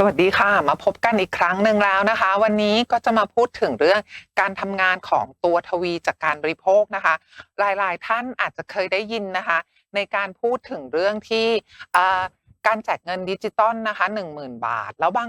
สวัสดีค่ะ มาพบกันอีกครั้งหนึ่งแล้วนะคะ วันนี้ก็จะมาพูดถึงเรื่องการทำงานของตัวทวีจากการบริโภคนะคะ หลายๆ ท่านอาจจะเคยได้ยินนะคะ ในการพูดถึงเรื่องที่การแจกเงินดิจิตอลนะคะ 10,000 บาท แล้วบาง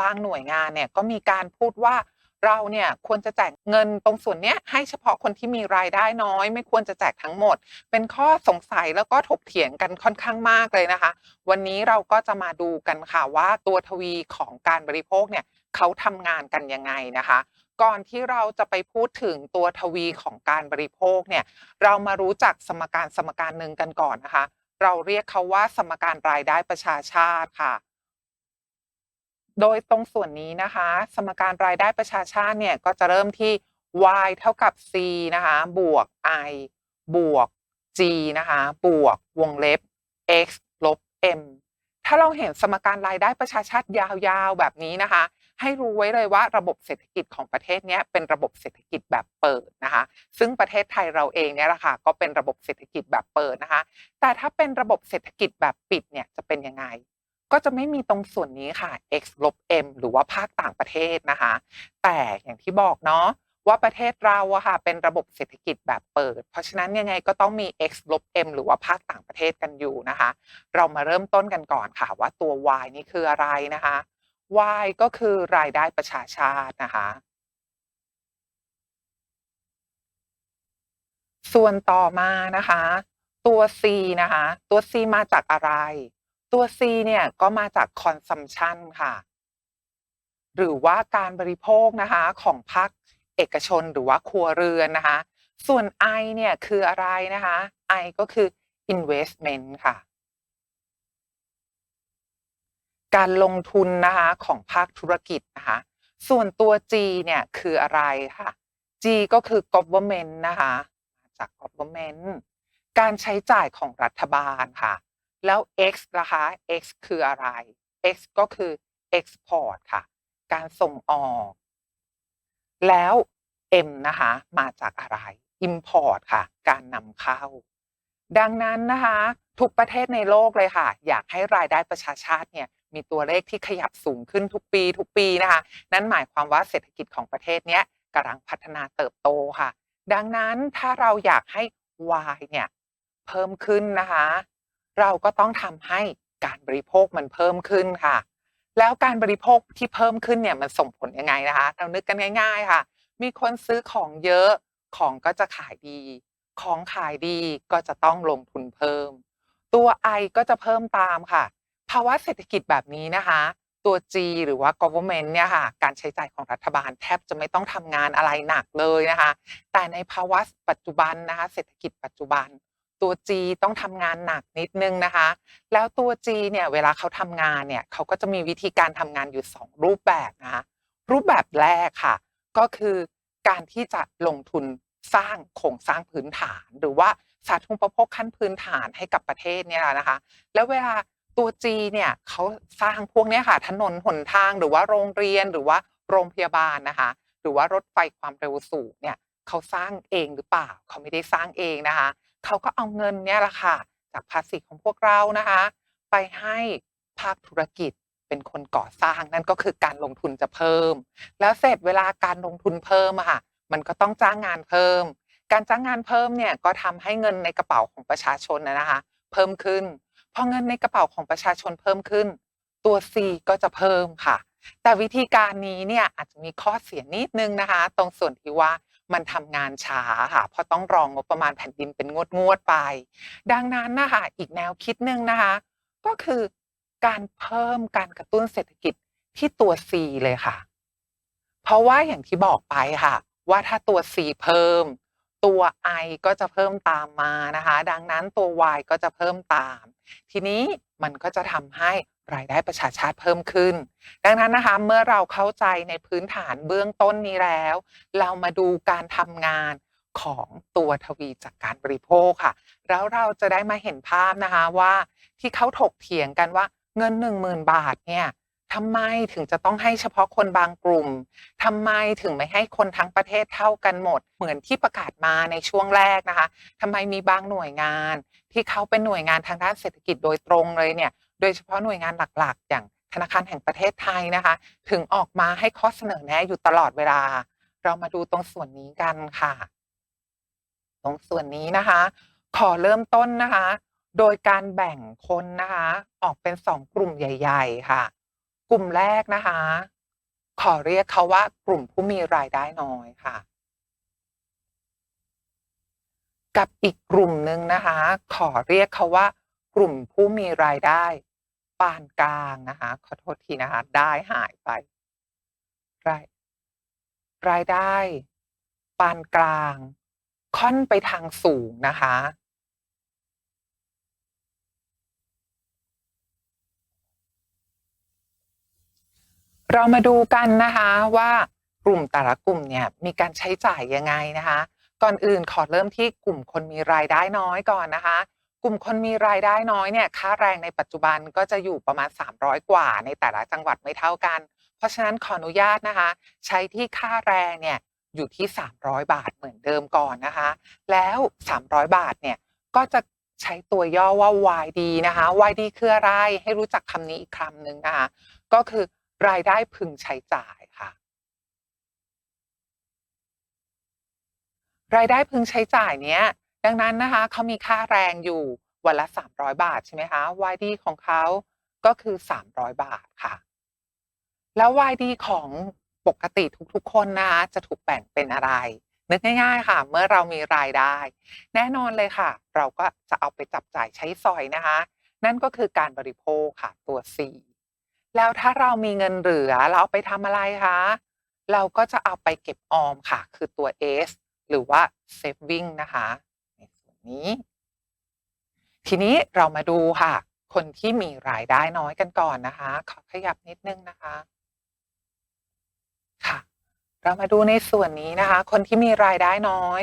บางหน่วยงานเนี่ยก็มีการพูดว่า เราเนี่ยควรจะแจกเงินตรงส่วนเนี้ยให้เฉพาะคนที่มีรายได้น้อย ไม่ควรจะแจกทั้งหมด เป็นข้อสงสัยแล้วก็ถกเถียงกันค่อนข้างมากเลยนะคะ วันนี้เราก็จะมาดูกันค่ะว่าตัวทวีของการบริโภคเนี่ยเขาทำงานกันยังไงนะคะก่อนที่เราจะไปพูดถึงตัวทวีของการบริโภคเนี่ยเรามารู้จักสมการสมการหนึ่งกันก่อนนะคะ เราเรียกเขาว่าสมการรายได้ประชาชาติค่ะ โดยตรงส่วนนี้นะคะ สมการรายได้ประชาชาติเนี่ยก็จะเริ่มที่ y เท่ากับ c นะคะบวก i บวก g นะคะบวกวงเล็บ x ลบ m ถ้าเราเห็นสมการรายได้ประชาชาติยาวๆแบบนี้นะคะ ให้รู้ไว้เลยว่าระบบเศรษฐกิจของประเทศนี้เป็นระบบเศรษฐกิจแบบเปิดนะคะ ซึ่งประเทศไทยเราเองเนี่ยแหละค่ะก็เป็นระบบเศรษฐกิจแบบเปิดนะคะ แต่ถ้าเป็นระบบเศรษฐกิจแบบปิดเนี่ยจะเป็นยังไง ก็จะไม่มีตรงส่วนนี้ค่ะ x ลบ m หรือว่าภาคต่างประเทศนะคะ แต่อย่างที่บอกเนาะว่าประเทศเราอะค่ะเป็นระบบเศรษฐกิจแบบเปิด เพราะฉะนั้นยังไงก็ต้องมี x ลบ m หรือว่าภาคต่างประเทศกันอยู่นะคะ เรามาเริ่มต้นกันก่อนค่ะว่าตัว y นี่คืออะไรนะคะ y ก็คือรายได้ประชาชาตินะคะ ส่วนต่อมานะคะ ตัว c นะคะ ตัว c มาจากอะไร ตัว c เนี่ยก็มาจาก consumption ค่ะ หรือว่าการบริโภคนะคะของภาคเอกชนหรือว่าครัวเรือนนะคะ ส่วน I เนี่ยคืออะไรนะคะ I ก็คือ investment ค่ะ การลงทุนนะคะของภาคธุรกิจนะคะ ส่วนตัว G เนี่ยคืออะไรค่ะ G ก็คือ government นะคะ จาก government การใช้จ่ายของรัฐบาลค่ะ แล้ว X นะคะ X คืออะไร X ก็คือ export ค่ะ การส่งออก แล้ว M นะคะ มาจากอะไร import ค่ะ การนำเข้า ดังนั้นนะคะ ทุกประเทศในโลกเลยค่ะ อยากให้รายได้ประชาชาติเนี่ยมีตัวเลขที่ขยับสูงขึ้นทุกปี ทุกปีนะคะ นั่นหมายความว่าเศรษฐกิจของประเทศเนี้ยกำลังพัฒนาเติบโตค่ะ ดังนั้นถ้าเราอยากให้ Y เนี่ยเพิ่มขึ้นนะคะ เราก็ต้องทำให้การบริโภคมันเพิ่มขึ้นค่ะ แล้วการบริโภคที่เพิ่มขึ้นเนี่ยมันส่งผลยังไงนะคะ เรานึกกันง่าย ๆค่ะ มีคนซื้อของเยอะของก็จะขายดี ของขายดีก็จะต้องลงทุนเพิ่ม ตัว I ก็จะเพิ่มตามค่ะ ภาวะเศรษฐกิจแบบนี้นะคะ ตัว G หรือว่า government เนี่ยค่ะ การใช้จ่ายของรัฐบาลแทบจะไม่ต้องทำงานอะไรหนักเลยนะคะ แต่ในภาวะปัจจุบันนะคะ เศรษฐกิจปัจจุบัน ตัว G ต้องทำงานหนักนิดนึงนะคะ แล้วตัว G เนี่ยเวลาเขาทำงานเนี่ยเขาก็จะมีวิธีการทำงานอยู่ 2 รูปแบบนะคะรูปแบบแรกค่ะ ก็คือการที่จะลงทุนสร้างโครงสร้างพื้นฐาน หรือว่าสาธารณูปโภคขั้นพื้นฐานให้กับประเทศเนี่ยนะคะ แล้วเวลาตัว G เนี่ยเขาสร้างพวกนี้ค่ะถนนหนทางหรือว่าโรงเรียนหรือว่าโรงพยาบาลนะคะ หรือว่ารถไฟความเร็วสูงเนี่ยเขาสร้างเองหรือเปล่าเขาไม่ได้สร้างเองนะคะ เขาก็เอาเงินเนี่ยแหละค่ะ จากภาษีของพวกเรานะคะ ไปให้ภาคธุรกิจเป็นคนก่อสร้างนั่นก็คือการลงทุนจะเพิ่ม แล้วเสร็จเวลาการลงทุนเพิ่มอะค่ะ มันก็ต้องจ้างงานเพิ่ม การจ้างงานเพิ่มเนี่ยก็ทำให้เงินในกระเป๋าของประชาชนนะนะคะ เพิ่มขึ้นพอเงินในกระเป๋าของประชาชนเพิ่มขึ้น ตัว C ก็จะเพิ่มค่ะ แต่วิธีการนี้เนี่ยอาจจะมีข้อเสียนิดนึงนะคะ ตรงส่วนที่ว่า มันทำงานช้าค่ะเพราะต้องรองงบประมาณแผ่นดินเป็นงวดงวดไป ดังนั้นนะคะอีกแนวคิดหนึ่งนะคะ ก็คือการเพิ่มการกระตุ้นเศรษฐกิจที่ตัว C เลยค่ะ เพราะว่าอย่างที่บอกไปค่ะ ว่าถ้าตัว C เพิ่ม ตัว I ก็จะเพิ่มตามมานะคะ ดังนั้นตัว Y ก็จะเพิ่มตาม ทีนี้มันก็จะทำให้รายได้ประชาชาติเพิ่มขึ้น ดังนั้นนะคะเมื่อเราเข้าใจในพื้นฐานเบื้องต้นนี้แล้ว เรามาดูการทำงานของตัวทวีจากการบริโภคค่ะ แล้วเราจะได้มาเห็นภาพนะคะว่าที่เขาถกเถียงกันว่าเงิน 10,000 บาทเนี่ย ทำไมถึงจะต้องให้เฉพาะคนบางกลุ่มทำไมถึงไม่ให้คนทั้งประเทศเท่ากันหมด เหมือนที่ประกาศมาในช่วงแรกนะคะทำไมมีบางหน่วยงาน ที่เขาเป็นหน่วยงานทางด้านเศรษฐกิจโดยตรงเลยเนี่ย โดยเฉพาะหน่วยงานหลักๆ อย่างธนาคารแห่งประเทศไทยนะคะ ถึงออกมาให้ข้อเสนอแนะอยู่ตลอดเวลา เรามาดูตรงส่วนนี้กันค่ะ ตรงส่วนนี้นะคะ ขอเริ่มต้นนะคะ โดยการแบ่งคนนะคะ ออกเป็นสองกลุ่มใหญ่ ๆ ค่ะ กลุ่มแรกนะคะ ขอเรียกเขาว่ากลุ่มผู้มีรายได้น้อยค่ะ กับอีกกลุ่มหนึ่งนะคะ ขอเรียกเขาว่า กลุ่มผู้มีรายได้ปานกลางนะคะ ขอโทษทีนะคะ ได้หายไปรายรายได้ ปานกลาง ค่อนไปทางสูงนะคะ เรามาดูกันนะคะว่ากลุ่มแต่ละกลุ่มเนี่ยมีการใช้จ่ายยังไงนะคะ ก่อนอื่นขอเริ่มที่กลุ่มคนมีรายได้น้อยก่อนนะคะ กลุ่มคนมีรายได้น้อยเนี่ยค่าแรงในปัจจุบันก็จะอยู่ประมาณ 300 กว่า ในแต่ละจังหวัดไม่เท่ากัน เพราะฉะนั้นขออนุญาตนะคะ ใช้ที่ค่าแรงเนี่ยอยู่ที่ 300 บาทเหมือนเดิมก่อนนะคะ แล้ว 300 บาทเนี่ยก็จะใช้ตัวย่อว่า YD นะคะ YD คืออะไรให้รู้จักคำนี้อีกคำหนึ่งนะคะ ก็คือ รายได้พึงใช้จ่ายค่ะ รายได้พึงใช้จ่ายเนี้ย ดังนั้นนะคะเขามีค่าแรงอยู่วันละ 300 บาทใช่ไหมคะ YD ของเขาก็คือ 300 บาทค่ะ แล้ว YD ของปกติทุกๆ คนนะคะจะถูกแบ่งเป็นอะไร นึกง่ายๆค่ะ เมื่อเรามีรายได้ แน่นอนเลยค่ะ เราก็จะเอาไปจับจ่ายใช้สอยนะคะ นั่นก็คือการบริโภคค่ะตัว C แล้วถ้าเรามีเงินเหลือเราเอาไปทำอะไรคะ เราก็จะเอาไปเก็บออมค่ะ คือตัว S หรือว่า saving นะคะในส่วนนี้ ทีนี้เรามาดูค่ะ คนที่มีรายได้น้อยกันก่อนนะคะ ขอขยับนิดนึงนะคะค่ะ เรามาดูในส่วนนี้นะคะ คนที่มีรายได้น้อย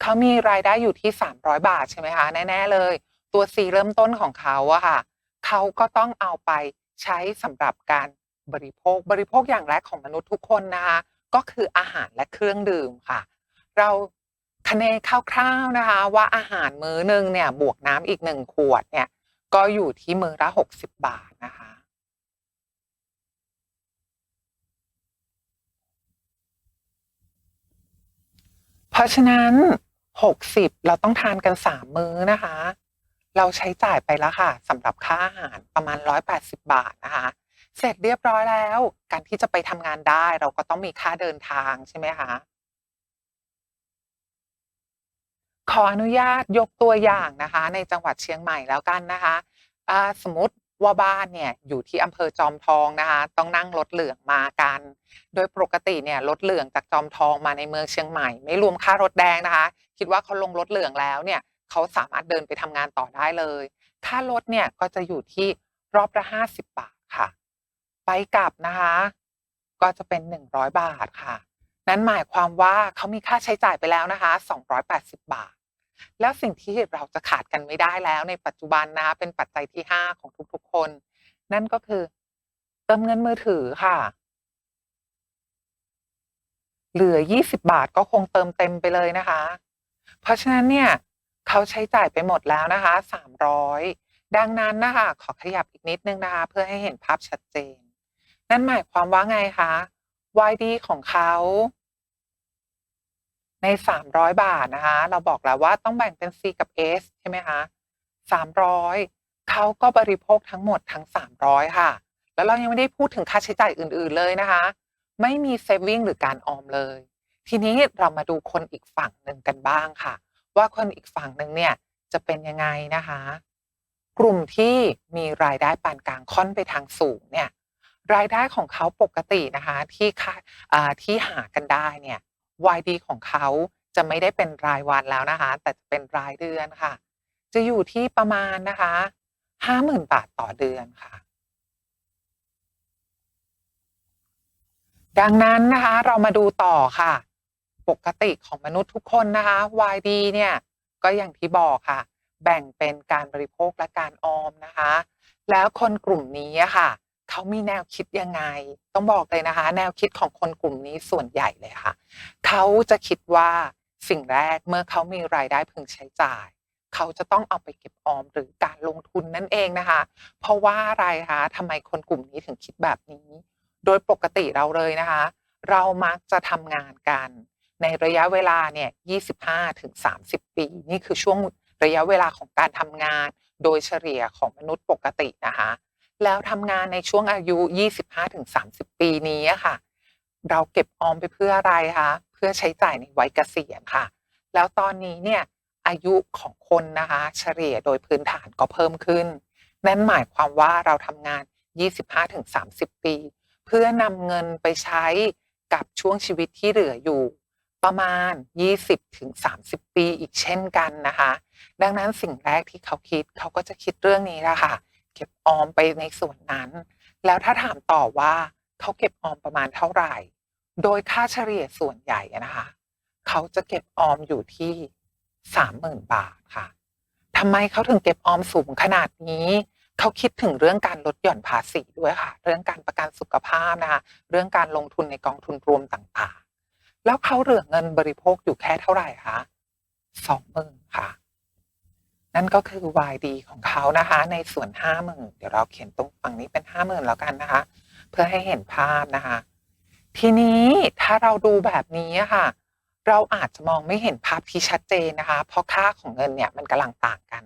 เขามีรายได้อยู่ที่ 300 บาทใช่ไหมคะ แน่ ๆ เลย ตัว C เริ่มต้นของเขาอะค่ะ เขาก็ต้องเอาไป ใช้สำหรับการบริโภคบริโภคอย่างแรกของมนุษย์ทุกคนนะคะก็คืออาหารและเครื่องดื่มค่ะ เราคะเนคร่าวๆนะคะ ว่าอาหารมื้อหนึ่งเนี่ยบวกน้ำอีก1ขวดเนี่ยก็อยู่ที่มื้อละ 60 บาทนะคะ เพราะฉะนั้น 60 เราต้องทานกัน 3 มื้อนะคะ เราใช้จ่ายไปแล้วค่ะสำหรับค่าอาหารประมาณ 180 บาทนะคะ เสร็จเรียบร้อยแล้ว การที่จะไปทำงานได้ เราก็ต้องมีค่าเดินทางใช่ไหมคะขออนุญาตยกตัวอย่างนะคะ ในจังหวัดเชียงใหม่แล้วกันนะคะสมมติว่าบ้านเนี่ยอยู่ที่อำเภอจอมทองนะคะ ต้องนั่งรถเหลืองมากัน โดยปกติเนี่ยรถเหลืองจากจอมทองมาในเมืองเชียงใหม่ ไม่รวมค่ารถแดงนะคะ คิดว่าเขาลงรถเหลืองแล้วเนี่ย เขาสามารถเดินไปทำงานต่อได้เลย ค่ารถเนี่ยก็จะอยู่ที่รอบละ50บาทค่ะ ไปกลับนะคะ ก็จะเป็น100บาทค่ะ นั่นหมายความว่าเขามีค่าใช้จ่ายไปแล้วนะคะ280บาท แล้วสิ่งที่เราจะขาดกันไม่ได้แล้ว ในปัจจุบันนะคะเป็นปัจจัยที่5ของทุกๆคน นั่นก็คือ เติมเงินมือถือค่ะเหลือ 20 บาทก็คงเติมเต็มไปเลยนะคะ เพราะฉะนั้นเนี่ย เขาใช้จ่ายไปหมดแล้วนะคะ300ดังนั้นนะคะขอขยับอีกนิดนึงนะคะ เพื่อให้เห็นภาพชัดเจน นั่นหมายความว่าไงคะ YD ของเขาใน 300 บาทนะคะ เราบอกแล้วว่าต้องแบ่งเป็น C กับ S ใช่ไหมคะ 300 เขาก็บริโภคทั้งหมดทั้ง 300 ค่ะ แล้วเรายังไม่ได้พูดถึงค่าใช้จ่ายอื่น ๆเลยนะคะ ไม่มี saving หรือการออมเลย ทีนี้เรามาดูคนอีกฝั่งหนึ่งกันบ้างค่ะ ว่าคนอีกฝั่งหนึ่งเนี่ยจะเป็นยังไงนะคะ กลุ่มที่มีรายได้ปานกลางค่อนไปทางสูงเนี่ยรายได้ของเขาปกตินะคะที่ค่าที่หากันได้เนี่ย YD ของเขาจะไม่ได้เป็นรายวันแล้วนะคะ แต่จะเป็นรายเดือนค่ะ จะอยู่ที่ประมาณนะคะ50,000บาทต่อเดือนค่ะ ดังนั้นนะคะเรามาดูต่อค่ะ ปกติของมนุษย์ทุกคนนะคะ YD เนี่ยก็อย่างที่บอกค่ะ แบ่งเป็นการบริโภคและการออมนะคะ แล้วคนกลุ่มนี้ค่ะเขามีแนวคิดยังไง ต้องบอกเลยนะคะ แนวคิดของคนกลุ่มนี้ส่วนใหญ่เลยค่ะเขาจะคิดว่าสิ่งแรกเมื่อเขามีรายได้พึงใช้จ่าย เขาจะต้องเอาไปเก็บออมหรือการลงทุนนั่นเองนะคะ เพราะว่าอะไรคะทำไมคนกลุ่มนี้ถึงคิดแบบนี้ โดยปกติเราเลยนะคะ เรามักจะทำงานกัน ในระยะเวลาเนี่ย25ถึง30 ปี นี่คือช่วงระยะเวลาของการทำงาน โดยเฉลี่ยของมนุษย์ปกตินะคะ แล้วทำงานในช่วงอายุ 25ถึง30 ปีนี้ค่ะ เราเก็บออมไปเพื่ออะไรคะเพื่อใช้จ่ายในวัยเกษียณค่ะ แล้วตอนนี้เนี่ยอายุของคนนะคะ เฉลี่ยโดยพื้นฐานก็เพิ่มขึ้น นั่นหมายความว่าเราทำงาน 25-30 ปี เพื่อนำเงินไปใช้กับช่วงชีวิตที่เหลืออยู่ ประมาณ 20-30 ปีอีกเช่นกันนะคะ ดังนั้นสิ่งแรกที่เขาคิดเขาก็จะคิดเรื่องนี้แหละค่ะเก็บออมไปในส่วนนั้น แล้วถ้าถามต่อว่าเขาเก็บออมประมาณเท่าไหร่ โดยค่าเฉลี่ยส่วนใหญ่นะคะ เขาจะเก็บออมอยู่ที่30,000บาทค่ะทำไมเขาถึงเก็บออมสูงขนาดนี้เขาคิดถึงเรื่องการลดหย่อนภาษีด้วยค่ะ เรื่องการประกันสุขภาพนะคะ เรื่องการลงทุนในกองทุนรวมต่าง แล้วเขาเหลือเงินบริโภคอยู่แค่เท่าไหร่คะ20,000ค่ะ นั่นก็คือ YD ของเขานะคะ ในส่วน50,000เดี๋ยวเราเขียนตรงฝั่งนี้เป็น50,000แล้วกันนะคะ เพื่อให้เห็นภาพนะคะ ทีนี้ถ้าเราดูแบบนี้ค่ะ เราอาจจะมองไม่เห็นภาพที่ชัดเจนนะคะ เพราะค่าของเงินเนี่ยมันกำลังต่างกัน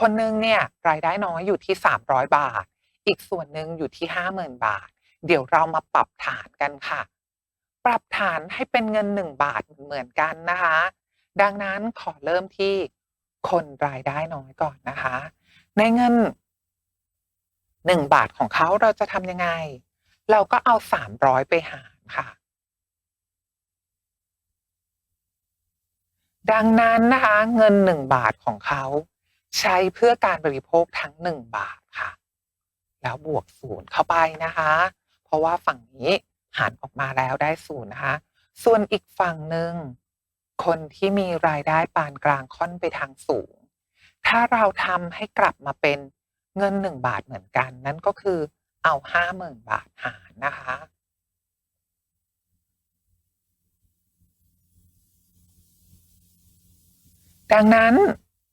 คนหนึงเนี่ยรายได้น้อยอยู่ที่ 300 บาท อีกส่วนหนึ่งอยู่ที่ 50,000 บาท เดี๋ยวเรามาปรับฐานกันค่ะ ปรับฐานให้เป็นเงิน 1 บาทเหมือนกันนะคะ ดังนั้นขอเริ่มที่คนรายได้น้อยก่อนนะคะ ในเงิน 1 บาทของเขาเราจะทำยังไง เราก็เอา 300 ไปหารค่ะ ดังนั้นนะคะเงิน 1 บาทของเขาใช้เพื่อการบริโภคทั้ง 1 บาทค่ะ แล้วบวกศูนย์เข้าไปนะคะ เพราะว่าฝั่งนี้ หารออกมาแล้วได้ศูนย์นะคะ ส่วนอีกฝั่งหนึ่งคนที่มีรายได้ปานกลางค่อนไปทางสูง ถ้าเราทำให้กลับมาเป็นเงิน 1 บาทเหมือนกัน นั่นก็คือเอา 50,000 บาทหารนะคะ ดังนั้น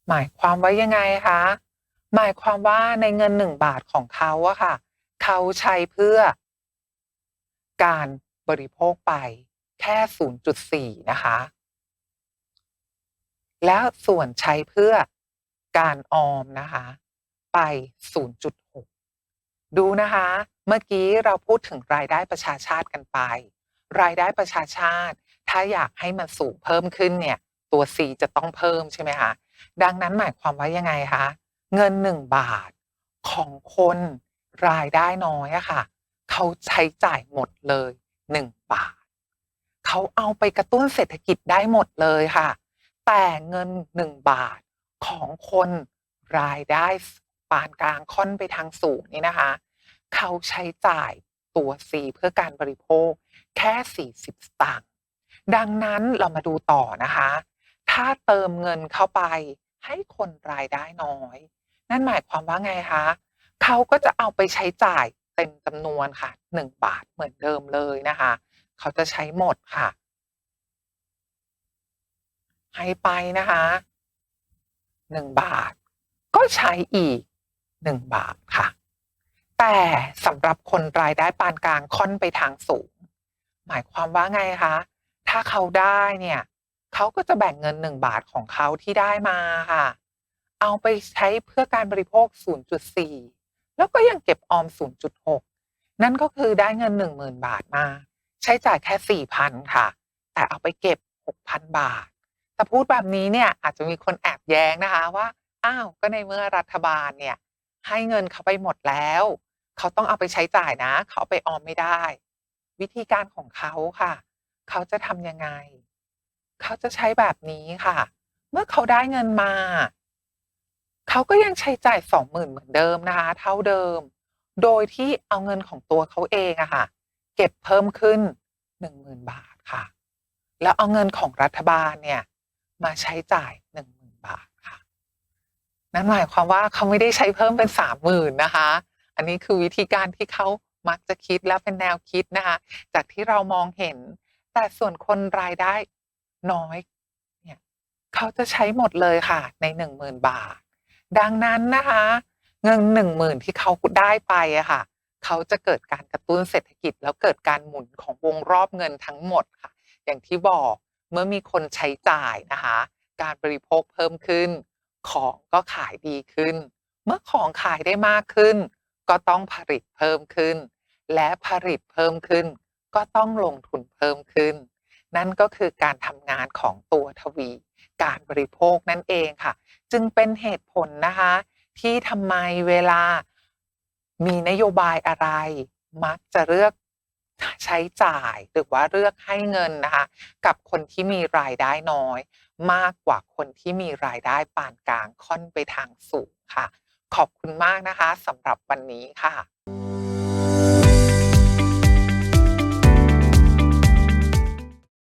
หมายความว่ายังไงคะ หมายความว่าในเงิน 1 บาทของเขาอะค่ะ เขาใช้เพื่อ การบริโภคไปแค่ 0.4 นะคะ แล้วส่วนใช้เพื่อการออมนะคะ ไป 0.6 ดูนะคะ เมื่อกี้เราพูดถึงรายได้ประชาชาติกันไป รายได้ประชาชาติ ถ้าอยากให้มันสูงเพิ่มขึ้นเนี่ย ตัว C จะต้องเพิ่มใช่ไหมคะ ดังนั้นหมายความว่ายังไงคะ เงิน 1 บาทของคนรายได้น้อยอะค่ะ เขาใช้จ่ายหมดเลย1บาทเขาเอาไปกระตุ้นเศรษฐกิจได้หมดเลยค่ะ แต่เงิน1บาทของคนรายได้ปานกลางค่อนไปทางสูงนี่นะคะ เขาใช้จ่ายตัว C เพื่อการบริโภคแค่ 40 สตางค์ดังนั้นเรามาดูต่อนะคะ ถ้าเติมเงินเข้าไปให้คนรายได้น้อย นั่นหมายความว่าไงคะ เขาก็จะเอาไปใช้จ่าย เต็มจำนวนค่ะ 1 บาทเหมือนเดิมเลยนะคะ เขาจะใช้หมดค่ะ ให้ไปนะคะ 1 บาท ก็ใช้อีก 1 บาทค่ะ แต่สำหรับคนรายได้ปานกลางค่อนไปทางสูง หมายความว่าไงคะ ถ้าเขาได้เนี่ยเขาก็จะแบ่งเงิน 1 บาทของเขาที่ได้มาค่ะ เอาไปใช้เพื่อการบริโภค 0.4 แล้วก็ยังเก็บออม 0.6 นั่นก็คือได้เงิน 10,000 บาทมา ใช้จ่ายแค่ 4,000 ค่ะ แต่เอาไปเก็บ 6,000 บาท แต่พูดแบบนี้เนี่ยอาจจะมีคนแอบแย้งนะคะว่า อ้าว ก็ในเมื่อรัฐบาลเนี่ยให้เงินเขาไปหมดแล้ว เขาต้องเอาไปใช้จ่ายนะ เขาเอาไปออมไม่ได้ วิธีการของเขาค่ะ เขาจะทำยังไง เขาจะใช้แบบนี้ค่ะ เมื่อเขาได้เงินมา เขาก็ยังใช้จ่าย20,000เหมือนเดิมนะคะเท่าเดิม โดยที่เอาเงินของตัวเขาเองอะค่ะ เก็บเพิ่มขึ้น10,000บาทค่ะ แล้วเอาเงินของรัฐบาลเนี่ยมาใช้จ่าย10,000บาทค่ะ นั่นหมายความว่าเขาไม่ได้ใช้เพิ่มเป็น30,000นนะคะ อันนี้คือวิธีการที่เขามักจะคิดและเป็นแนวคิดนะคะ จากที่เรามองเห็น แต่ส่วนคนรายได้น้อย เนี่ยเขาจะใช้หมดเลยค่ะ ใน10,000บาท ดังนั้นนะคะ เงิน10,000ที่เขาได้ไปอะค่ะ เขาจะเกิดการกระตุ้นเศรษฐกิจ แล้วเกิดการหมุนของวงรอบเงินทั้งหมดค่ะ อย่างที่บอกเมื่อมีคนใช้จ่ายนะคะ การบริโภคเพิ่มขึ้น ของก็ขายดีขึ้น เมื่อของขายได้มากขึ้น ก็ต้องผลิตเพิ่มขึ้น และผลิตเพิ่มขึ้น ก็ต้องลงทุนเพิ่มขึ้น นั่นก็คือการทำงานของตัวทวี การบริโภคนั่นเองค่ะ จึงเป็นเหตุผลนะคะ ที่ทำไมเวลามีนโยบายอะไร มักจะเลือกใช้จ่ายหรือว่าเลือกให้เงินนะคะกับคนที่มีรายได้น้อย มากกว่าคนที่มีรายได้ปานกลางค่อนไปทางสูงค่ะ ขอบคุณมากนะคะสำหรับวันนี้ค่ะ